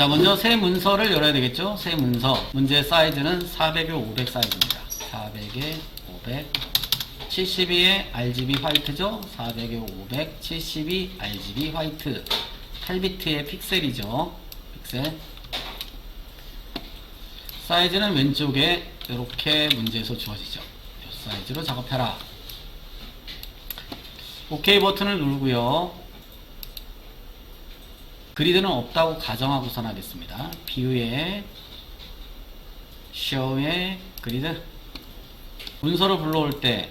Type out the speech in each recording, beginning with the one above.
자, 먼저 새 문서를 열어야 되겠죠? 새 문서. 문제 사이즈는 400에 500 사이즈입니다. 400에 500. 72에 RGB 화이트죠? 400에 500. 72 RGB 화이트. 8비트의 픽셀이죠. 픽셀. 사이즈는 왼쪽에 이렇게 문제에서 주어지죠. 이 사이즈로 작업해라. OK 버튼을 누르고요. 그리드는 없다고 가정하고선 하겠습니다. 뷰에 show에 그리드 문서로 불러올 때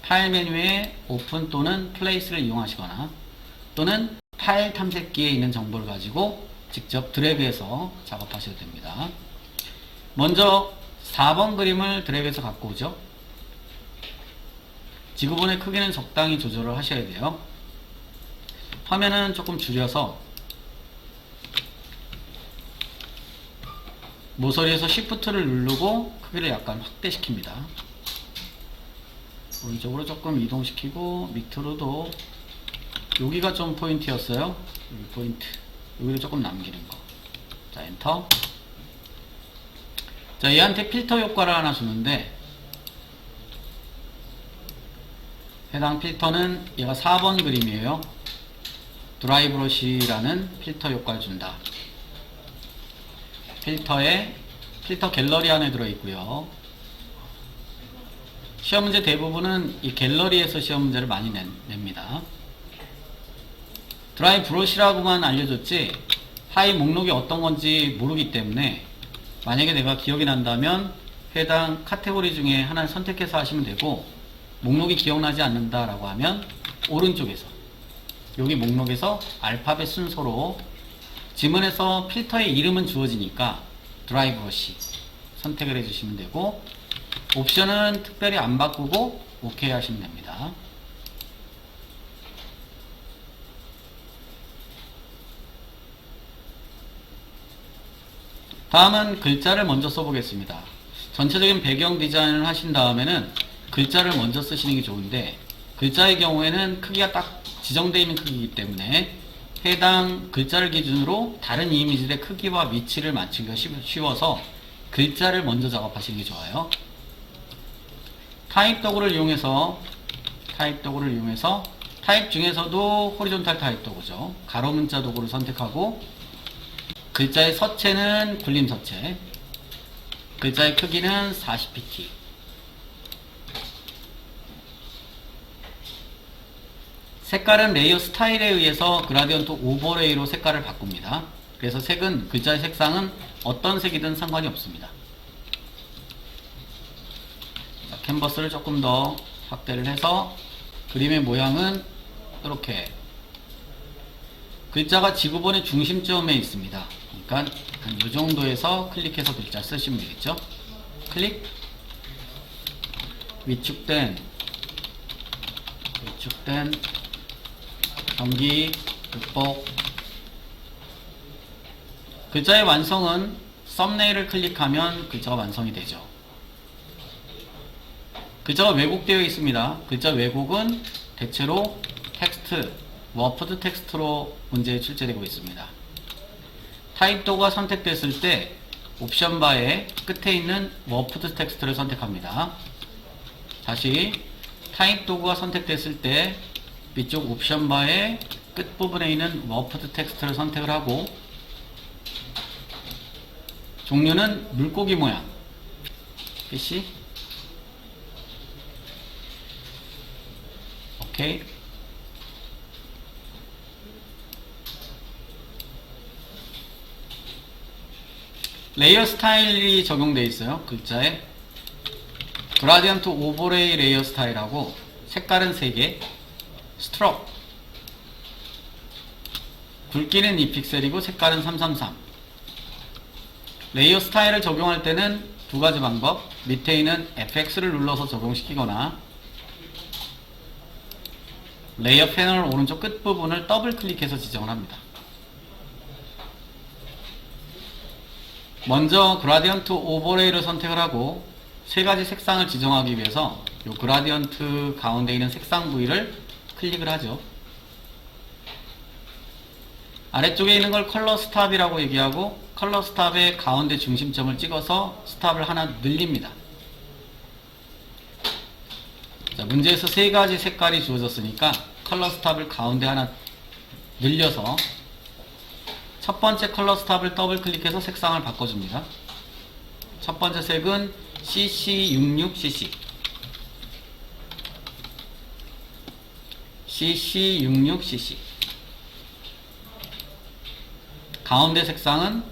파일 메뉴에 오픈 또는 플레이스를 이용하시거나 또는 파일 탐색기에 있는 정보를 가지고 직접 드래그해서 작업하셔도 됩니다. 먼저 4번 그림을 드래그해서 갖고 오죠. 지구본의 크기는 적당히 조절을 하셔야 돼요. 화면은 조금 줄여서 모서리에서 Shift를 누르고 크기를 약간 확대시킵니다. 오른쪽으로 조금 이동시키고 밑으로도 여기가 좀 포인트였어요. 여기 포인트. 여기를 조금 남기는 거. 자, 엔터. 자, 얘한테 필터 효과를 하나 주는데 해당 필터는 얘가 4번 그림이에요. 드라이 브러쉬라는 필터 효과를 준다. 필터에 필터 갤러리 안에 들어있고요. 시험 문제 대부분은 이 갤러리에서 시험 문제를 많이 낸, 냅니다. 드라이 브러쉬라고만 알려줬지 파일 목록이 어떤 건지 모르기 때문에 만약에 내가 기억이 난다면 해당 카테고리 중에 하나를 선택해서 하시면 되고 목록이 기억나지 않는다라고 하면 오른쪽에서 여기 목록에서 알파벳 순서로 지문에서 필터의 이름은 주어지니까 드라이 브러쉬 선택을 해주시면 되고 옵션은 특별히 안 바꾸고 OK 하시면 됩니다. 다음은 글자를 먼저 써보겠습니다. 전체적인 배경 디자인을 하신 다음에는 글자를 먼저 쓰시는 게 좋은데 글자의 경우에는 크기가 딱 지정되어 있는 크기이기 때문에 해당 글자를 기준으로 다른 이미지의 크기와 위치를 맞추기가 쉬- 쉬워서 글자를 먼저 작업하시는 게 좋아요. 타입 도구를 이용해서 타입 도구를 이용해서 타입 중에서도 호리존탈 타입 도구죠. 가로 문자 도구를 선택하고 글자의 서체는 굴림 서체 글자의 크기는 40pt 색깔은 레이어 스타일에 의해서 그라디언트 오버레이로 색깔을 바꿉니다. 그래서 색은 글자의 색상은 어떤 색이든 상관이 없습니다. 자, 캔버스를 조금 더 확대를 해서 그림의 모양은 이렇게 글자가 지구본의 중심점에 있습니다. 그러니까 한 이 정도에서 클릭해서 글자 쓰시면 되겠죠. 클릭 위축된 위축된 경기 극복 글자의 완성은 썸네일을 클릭하면 글자가 완성이 되죠. 글자가 왜곡되어 있습니다. 글자 왜곡은 대체로 텍스트, 워프드 텍스트로 문제에 출제되고 있습니다. 타입 도구가 선택됐을 때 옵션 바의 끝에 있는 워프드 텍스트를 선택합니다. 다시 타입 도구가 선택됐을 때 위쪽 옵션 바의 끝부분에 있는 워프드 텍스트를 선택을 하고 종류는 물고기 모양. PC. 오케이. 레이어 스타일이 적용되어 있어요 글자에. 그라디언트 오버레이 레이어 스타일하고 색깔은 3개 스트럭 굵기는 2픽셀이고 색깔은 333 레이어 스타일을 적용할 때는 두 가지 방법. 밑에 있는 FX를 눌러서 적용시키거나 레이어 패널 오른쪽 끝부분을 더블 클릭해서 지정을 합니다. 먼저 그라디언트 오버레이를 선택을 하고 세 가지 색상을 지정하기 위해서 이 그라디언트 가운데 있는 색상 부위를 클릭을 하죠. 아래쪽에 있는 걸 컬러 스탑이라고 얘기하고 컬러 스탑의 가운데 중심점을 찍어서 스탑을 하나 늘립니다. 자, 문제에서 세 가지 색깔이 주어졌으니까 컬러 스탑을 가운데 하나 늘려서 첫 번째 컬러 스탑을 더블 클릭해서 색상을 바꿔줍니다. 첫 번째 색은 CC66CC CC66CC 가운데 색상은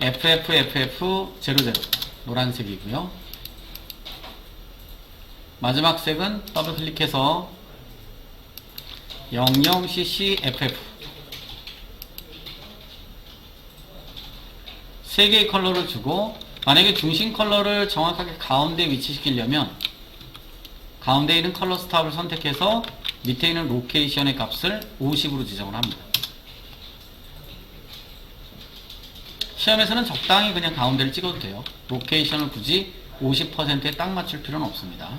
FFFF00 노란색이고요. 마지막 색은 더블 클릭해서 00CCFF 세 개의 컬러를 주고 만약에 중심 컬러를 정확하게 가운데 위치시키려면 가운데 있는 컬러 스탑을 선택해서 밑에 있는 로케이션의 값을 50으로 지정을 합니다. 시험에서는 적당히 그냥 가운데를 찍어도 돼요. 로케이션을 굳이 50%에 딱 맞출 필요는 없습니다.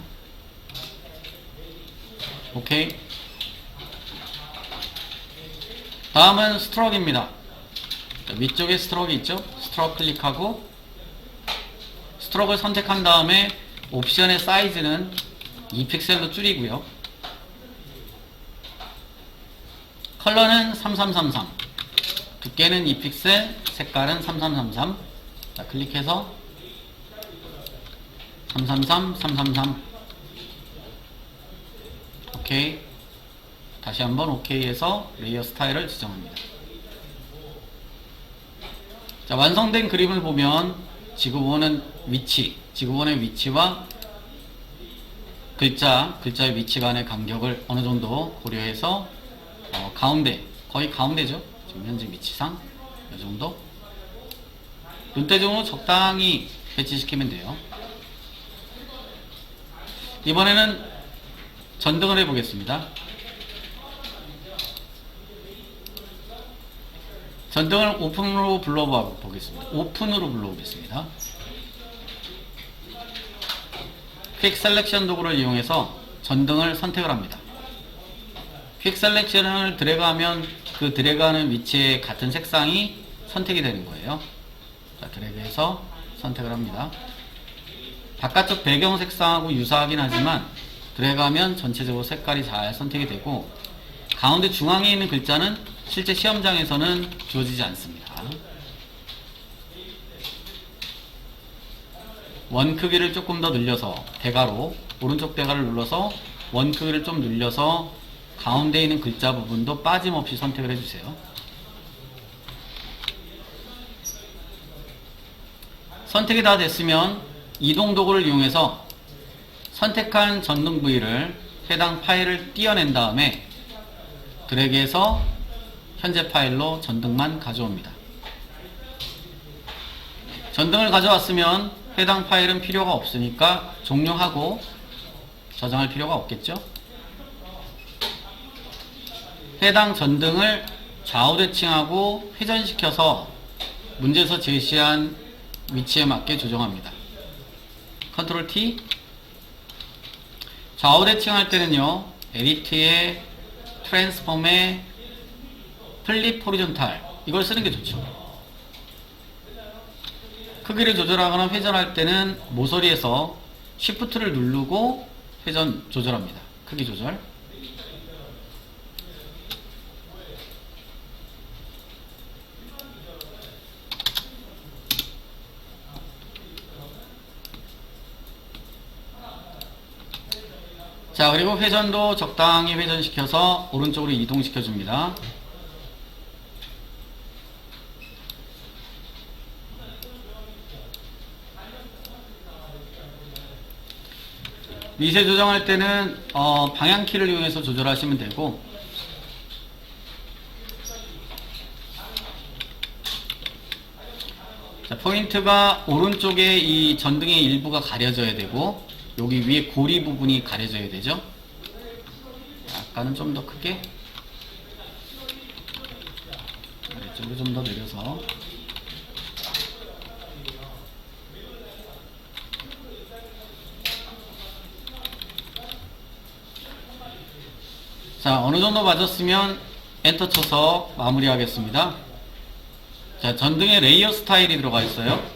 오케이. 다음은 스트로크입니다. 자, 위쪽에 스트로크 있죠? 스트로크 클릭하고 스트로크를 선택한 다음에 옵션의 사이즈는 2픽셀로 줄이고요. 컬러는 3333 두께는 2픽셀 색깔은 3333 자, 클릭해서 333 333 오케이. 다시 한번 오케이 해서 레이어 스타일을 지정합니다. 자 완성된 그림을 보면 지구본은 위치 지구본의 위치와 글자 글자의 위치 간의 간격을 어느 정도 고려해서 어, 가운데 거의 가운데죠? 지금 현재 위치상? 이 정도? 눈대중으로 적당히 배치시키면 돼요. 이번에는 전등을 해보겠습니다. 전등을 오픈으로 불러보겠습니다. 오픈으로 불러보겠습니다 퀵 셀렉션 도구를 이용해서 전등을 선택을 합니다 퀵 셀렉션을 드래그하면 그 드래그하는 위치에 같은 색상이 선택이 되는 거예요. 자, 드래그해서 선택을 합니다. 바깥쪽 배경 색상하고 유사하긴 하지만 드래그하면 전체적으로 색깔이 잘 선택이 되고 가운데 중앙에 있는 글자는 실제 시험장에서는 주어지지 않습니다. 원 크기를 조금 더 늘려서 대가로 오른쪽 대가를 눌러서 원 크기를 좀 늘려서 가운데 있는 글자 부분도 빠짐없이 선택을 해주세요. 선택이 다 됐으면 이동 도구를 이용해서 선택한 전등 부위를 해당 파일을 띄어낸 다음에 드래그해서 현재 파일로 전등만 가져옵니다. 전등을 가져왔으면 해당 파일은 필요가 없으니까 종료하고 저장할 필요가 없겠죠? 해당 전등을 좌우 대칭하고 회전시켜서 문제에서 제시한 위치에 맞게 조정합니다. 컨트롤 T 좌우 대칭할 때는요 에디트의 트랜스폼의 플립 호리존탈 이걸 쓰는 게 좋죠. 크기를 조절하거나 회전할 때는 모서리에서 Shift를 누르고 회전 조절합니다. 크기 조절. 자 그리고 회전도 적당히 회전시켜서 오른쪽으로 이동시켜 줍니다 미세 조정할 때는 어, 방향키를 이용해서 조절하시면 되고. 자, 포인트가 오른쪽에 이 전등의 일부가 가려져야 되고 여기 위에 고리 부분이 가려져야 되죠? 아까는 좀 더 크게. 아래쪽으로 좀 더 내려서 자, 어느 정도 맞았으면 엔터 쳐서 마무리하겠습니다. 자, 전등에 레이어 스타일이 들어가 있어요.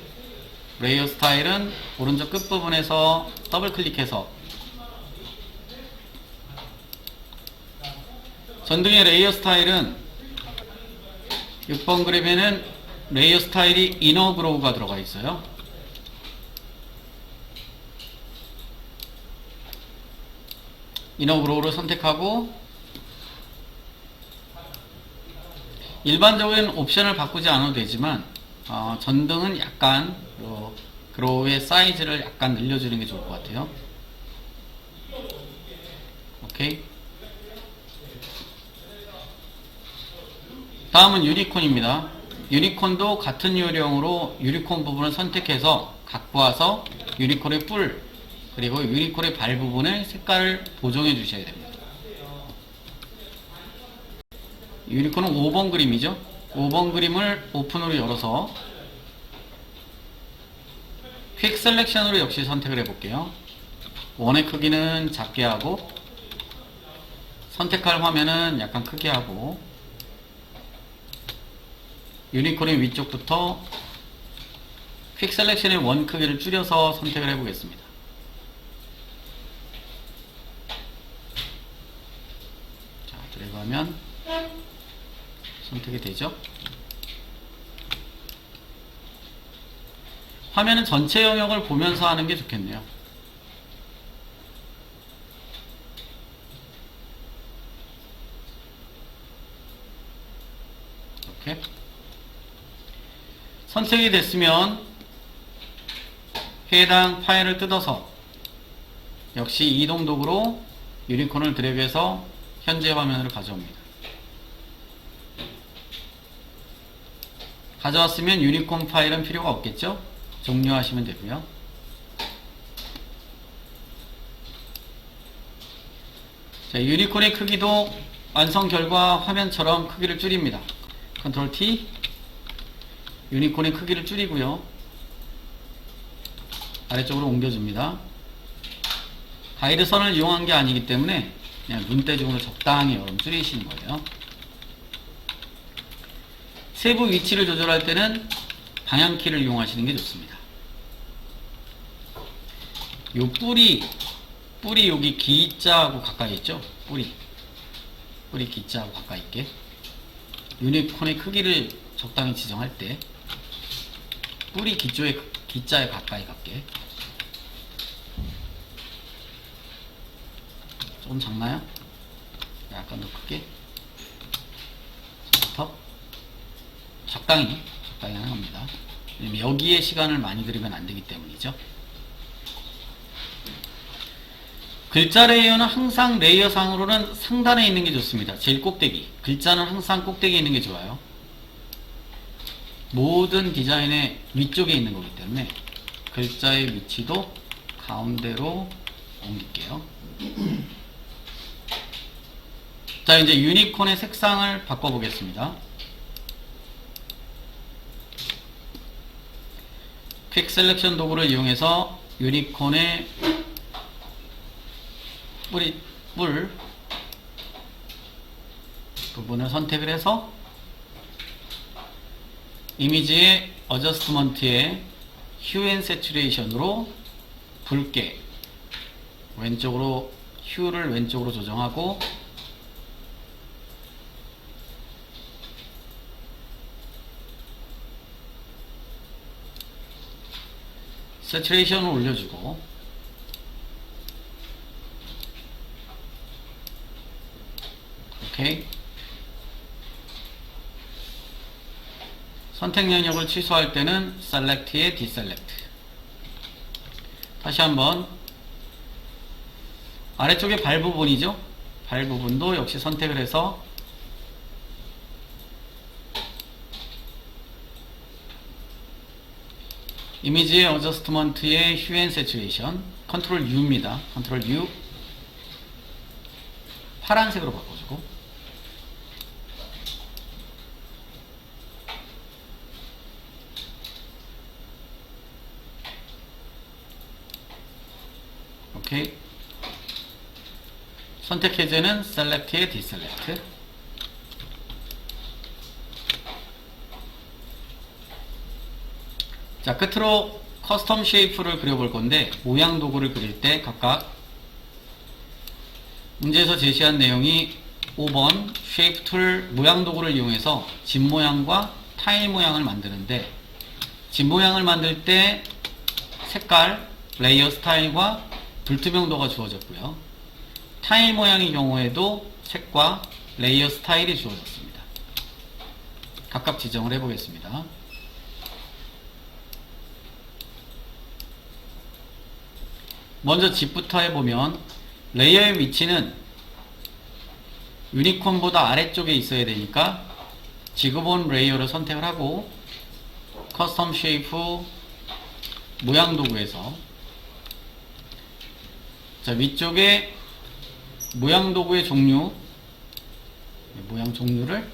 레이어 스타일은 오른쪽 끝부분에서 더블 클릭해서 전등의 레이어 스타일은 6번 그림에는 레이어 스타일이 이너 그로우가 들어가 있어요. 이너 그로우를 선택하고 일반적인 옵션을 바꾸지 않아도 되지만 어, 전등은 약간 어, 그로우의 사이즈를 약간 늘려주는 게 좋을 것 같아요. 오케이. 다음은 유니콘입니다. 유니콘도 같은 요령으로 유니콘 부분을 선택해서 갖고 와서 유니콘의 뿔 그리고 유니콘의 발 부분에 색깔을 보정해 주셔야 됩니다. 유니콘은 5번 그림이죠. 5번 그림을 오픈으로 열어서 퀵 셀렉션으로 역시 선택을 해볼게요. 원의 크기는 작게 하고 선택할 화면은 약간 크게 하고 유니콘의 위쪽부터 퀵 셀렉션의 원 크기를 줄여서 선택을 해보겠습니다. 자, 드래그 하면 선택이 되죠. 화면은 전체 영역을 보면서 하는 게 좋겠네요. 이렇게 선택이 됐으면 해당 파일을 뜯어서 역시 이동 도구로 유니콘을 드래그해서 현재 화면으로 가져옵니다. 가져왔으면 유니콘 파일은 필요가 없겠죠? 종료하시면 되고요. 자, 유니콘의 크기도 완성 결과 화면처럼 크기를 줄입니다. 컨트롤 T 유니콘의 크기를 줄이고요. 아래쪽으로 옮겨줍니다. 가이드 선을 이용한 게 아니기 때문에 그냥 눈대중으로 적당히 여러분 줄이시는 거예요. 세부 위치를 조절할 때는 방향키를 이용하시는 게 좋습니다. 요 뿌리, 뿌리 여기 기자하고 가까이 있죠? 뿌리. 뿌리 기자하고 가까이 있게. 유니콘의 크기를 적당히 지정할 때 뿌리 기조의 기자에 가까이 갖게 조금 작나요? 약간 더 크게 더 적당히 적당히 하는 겁니다. 여기에 시간을 많이 들이면 안 되기 때문이죠. 글자 레이어는 항상 레이어 상으로는 상단에 있는 게 좋습니다. 제일 꼭대기. 글자는 항상 꼭대기에 있는 게 좋아요. 모든 디자인의 위쪽에 있는 거기 때문에 글자의 위치도 가운데로 옮길게요. 자, 이제 유니콘의 색상을 바꿔보겠습니다. 퀵 셀렉션 도구를 이용해서 유니콘의 뿌리, 뿔 부분을 선택을 해서 이미지의 어저스트먼트의 휴 앤 세츄레이션으로 붉게 왼쪽으로 휴를 왼쪽으로 조정하고 세츄레이션을 올려주고. 오케이. 선택 영역을 취소할 때는 Select에 Deselect 다시 한번. 아래쪽에 발 부분이죠? 발 부분도 역시 선택을 해서 이미지의 어저스트먼트의 휴 앤 세츄레이션 컨트롤 U입니다 컨트롤 U 파란색으로 바꿔주고 오케이. 선택 해제는 select에 deselect. 자, 끝으로 커스텀 쉐이프를 그려볼 건데 모양 도구를 그릴 때 각각 문제에서 제시한 내용이 5번 쉐이프 툴 모양 도구를 이용해서 집 모양과 타일 모양을 만드는데 집 모양을 만들 때 색깔, 레이어 스타일과 불투명도가 주어졌고요. 타일 모양의 경우에도 색과 레이어 스타일이 주어졌습니다. 각각 지정을 해보겠습니다. 먼저 집부터 해보면 레이어의 위치는 유니콘보다 아래쪽에 있어야 되니까 지그본 레이어를 선택을 하고 커스텀 쉐이프 모양 도구에서 자 위쪽에 모양 도구의 종류 네, 모양 종류를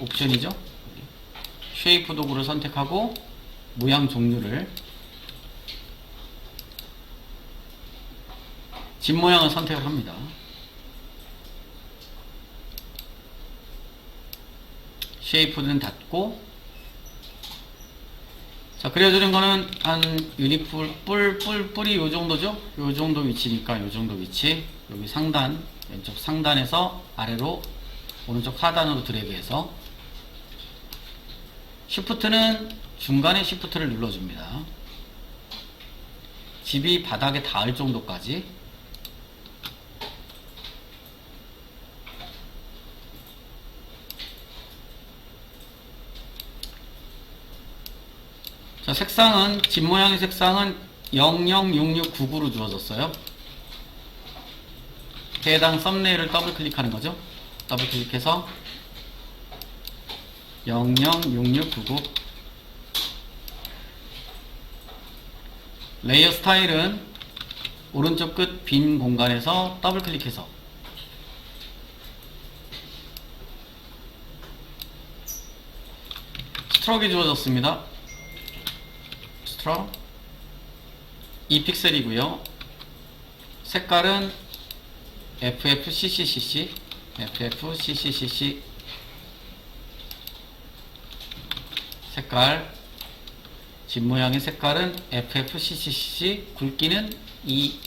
옵션이죠. 쉐이프 도구를 선택하고 모양 종류를 집 모양을 선택을 합니다. 쉐이프는 닫고 자 그려주는 거는 한 유니풀 뿔, 뿔, 뿔이 요 정도죠? 요 정도 위치니까 요 정도 위치. 여기 상단 왼쪽 상단에서 아래로 오른쪽 하단으로 드래그해서 시프트는 중간에 시프트를 눌러줍니다. 집이 바닥에 닿을 정도까지 자, 색상은, 집 모양의 색상은 006699로 주어졌어요. 해당 썸네일을 더블 클릭하는 거죠. 더블 클릭해서 006699 레이어 스타일은 오른쪽 끝 빈 공간에서 더블 클릭해서 스트로크가 주어졌습니다. 스트로 2픽셀이고요. 색깔은 FFCCCC FFCCCC 색깔. 집 모양의 색깔은 FFCCC 굵기는 2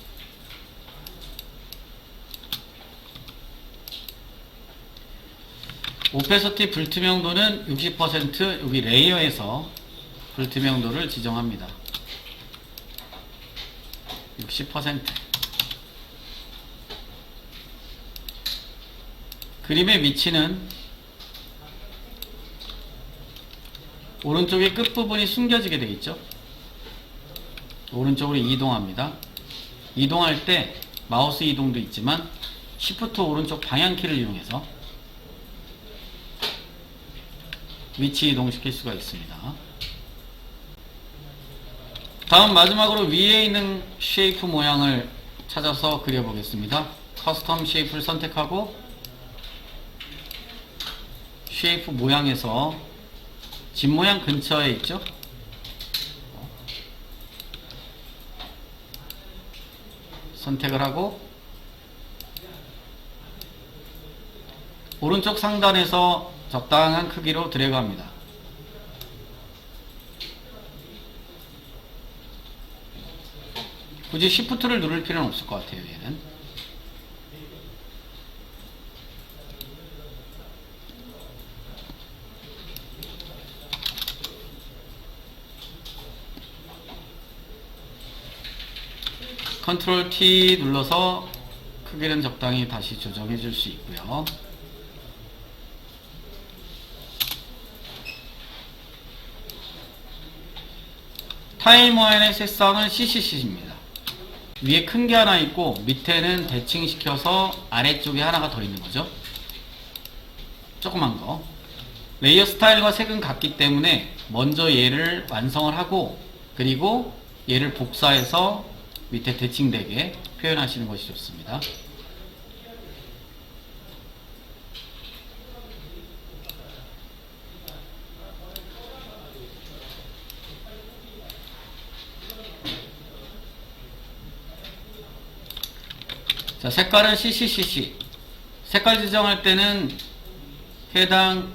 오페서티 불투명도는 60% 여기 레이어에서 불투명도를 지정합니다. 60% 그림의 위치는 오른쪽의 끝부분이 숨겨지게 되어 있죠. 오른쪽으로 이동합니다. 이동할 때 마우스 이동도 있지만 Shift 오른쪽 방향키를 이용해서 위치 이동시킬 수가 있습니다. 다음 마지막으로 위에 있는 쉐이프 모양을 찾아서 그려보겠습니다. 커스텀 쉐이프를 선택하고 쉐이프 모양에서 집 모양 근처에 있죠? 선택을 하고 오른쪽 상단에서 적당한 크기로 드래그합니다. 굳이 Shift를 누를 필요는 없을 것 같아요, 얘는. 컨트롤 T 눌러서 크기는 적당히 다시 조정해 줄 수 있고요. 타임와인의 색상은 CCC입니다. 위에 큰 게 하나 있고 밑에는 대칭시켜서 아래쪽에 하나가 더 있는 거죠. 조그만 거. 레이어 스타일과 색은 같기 때문에 먼저 얘를 완성을 하고 그리고 얘를 복사해서 밑에 대칭되게 표현하시는 것이 좋습니다. 자, 색깔은 CCCC. 색깔 지정할 때는 해당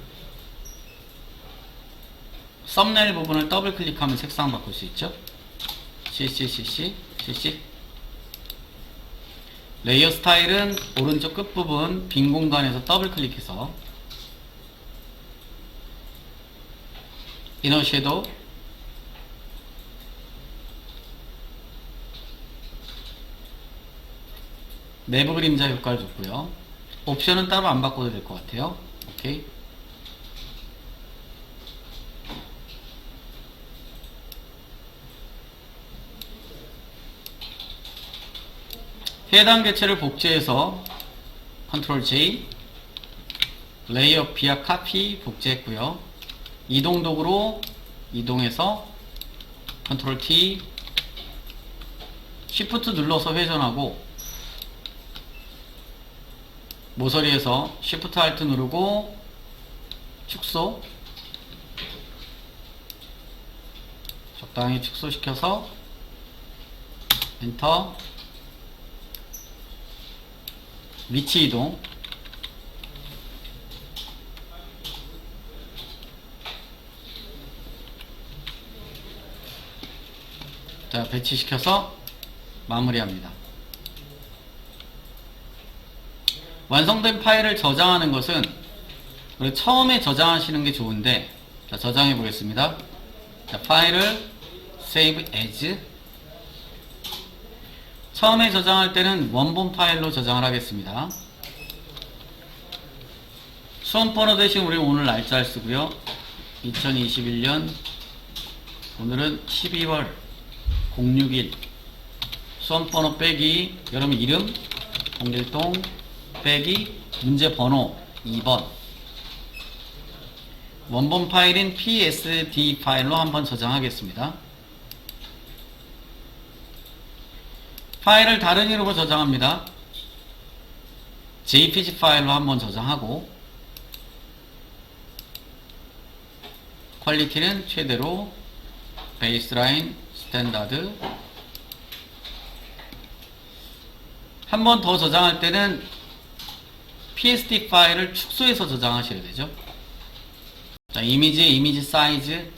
썸네일 부분을 더블 클릭하면 색상 바꿀 수 있죠. CCCC, CC. 레이어 스타일은 오른쪽 끝부분 빈 공간에서 더블 클릭해서 이너 섀도우 내부 그림자 효과를 줬고요. 옵션은 따로 안 바꿔도 될 것 같아요. 오케이. 해당 개체를 복제해서 컨트롤 J 레이어 비아 카피 복제했고요. 이동 도구로 이동해서 컨트롤 T 시프트 눌러서 회전하고 모서리에서 Shift Alt 누르고 축소. 적당히 축소시켜서 엔터. 위치 이동. 자 배치시켜서 마무리합니다 완성된 파일을 저장하는 것은 처음에 저장하시는 게 좋은데 자, 저장해 보겠습니다. 자, 파일을 save as 처음에 저장할 때는 원본 파일로 저장을 하겠습니다. 수험 번호 대신 우리 오늘 날짜를 쓰고요. 2021년 오늘은 12월 061 수험 번호 빼기 여러분 이름 홍길동 빼기 문제 번호 2번 원본 파일인 PSD 파일로 한번 저장하겠습니다. 파일을 다른 이름으로 저장합니다. JPG 파일로 한번 저장하고 퀄리티는 최대로 베이스라인 스탠다드 한 번 더 저장할 때는 PSD 파일을 축소해서 저장하셔야 되죠. 자, 이미지, 이미지 사이즈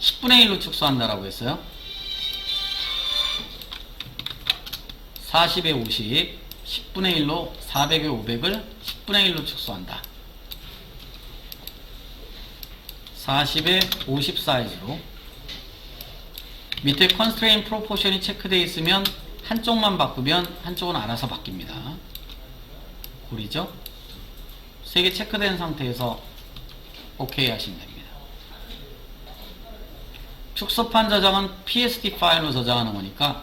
10분의 1로 축소한다라고 했어요. 40에 50, 10분의 1로 400에 500을 10분의 1로 축소한다. 40에 50 사이즈로 밑에 constraint proportion이 체크되어 있으면 한쪽만 바꾸면 한쪽은 알아서 바뀝니다. 고리죠? 세개 체크된 상태에서 OK 하시면 됩니다. 축소판 저장은 PSD 파일로 저장하는 거니까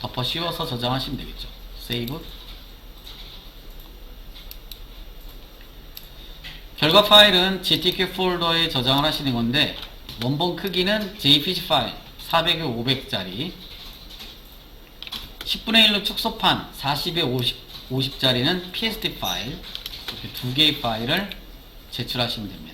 덮어 씌워서 저장하시면 되겠죠. 세이브. 결과 파일은 GTK 폴더에 저장을 하시는 건데 원본 크기는 JPG 파일 400에 500짜리 10분의 1로 축소판 40에 50 50짜리는 PSD 파일 이렇게 두 개의 파일을 제출하시면 됩니다.